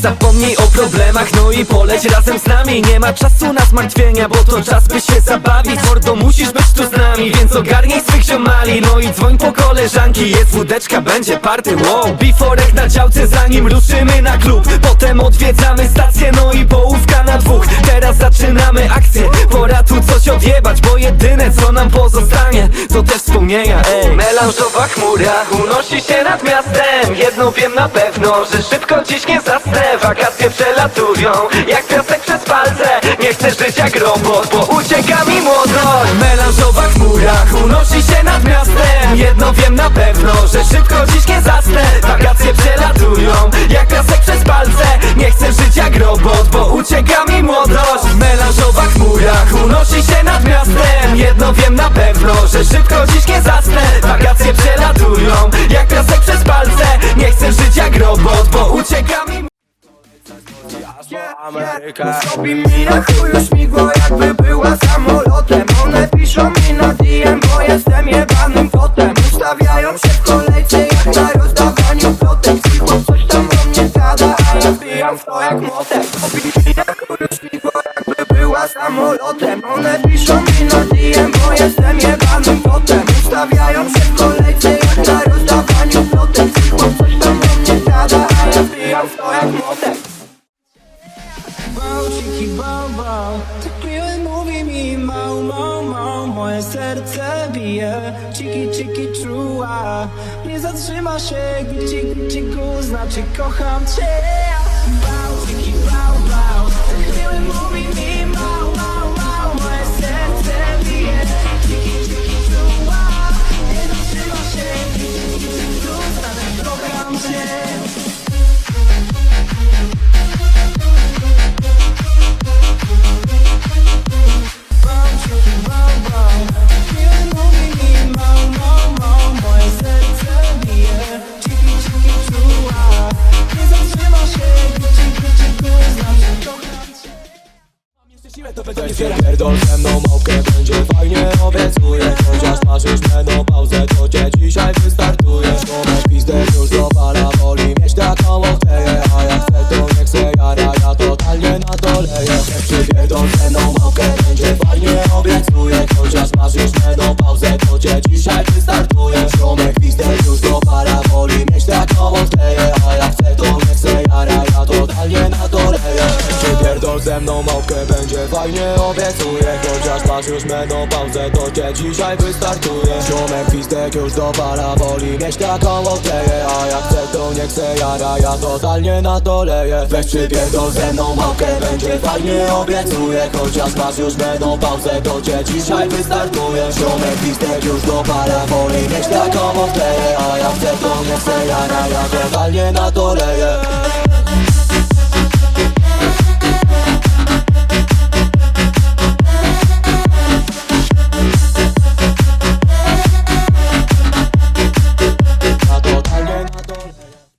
Zapomnij o problemach, no i poleć razem z nami. Nie ma czasu na zmartwienia, bo to czas by się zabawić. Mordo, musisz być tu z nami, więc ogarnij swych ziomali. No i dzwoń po koleżanki, jest wódeczka, będzie party, wow. Biforek na działce, zanim ruszymy na klub. Potem odwiedzamy stację, no i Teraz zaczynamy akcję, pora tu coś odjebać Bo jedyne co nam pozostanie, to te wspomnienia, ej. Melanżowa chmura unosi się nad miastem. Jedno wiem na pewno, że szybko dziś nie Wakacje przelatują, jak piasek przez palce. Nie chcę żyć jak robot, bo ucieka mi młodość. Melanżowa chmura unosi się nad miastem. Jedno wiem na pewno, że szybko dziś nie unosi się nad miastem. Jedno wiem na pewno, że szybko dziś nie zasnę. Wakacje przelatują, jak piasek przez palce. Nie chcę żyć jak robot, bo ucieka mi Ameryka. Robi mi na chuju śmigło jakby piszą mi na DM, bo jestem jebanym kotem Ustawiają się w kolejce jak na rozdawaniu plotek Cicho coś tam o mnie gada, a ja wbijam w to jak motek Bał, ciki, bał, bał Tak miły mówi mi mał, mał, mał Moje serce bije. Ciki, ciki, trua Nie zatrzyma się Gici, gici, gu Znaczy kocham cię cię Pierdol ze mną małkę, będzie fajnie obiecuję. Chociaż już menopauzę, to cię dzisiaj wystartuje. Ziomek pizdek już do para Woli mieć taką ochleję A jak chcę to niech se jara Ja totalnie na to leję. Przypierdol ze mną Przypierdol ze mną małkę, będzie fajnie obiecuję. Chociaż masz już menopauzę, to cię dzisiaj wystartuje. Ziomek pistek już do para Woli mieć taką okleję A jak chcę to niech se jara Ja totalnie na to leję. Weź przypierdol ze mną małkę, będzie fajnie obiecuję. Chociaż masz już menopauzę, to cię dzisiaj wystartuje. Ziomek pistek już do para Woli mieć taką okleję A jak chcę to niech se jara Ja totalnie na to leję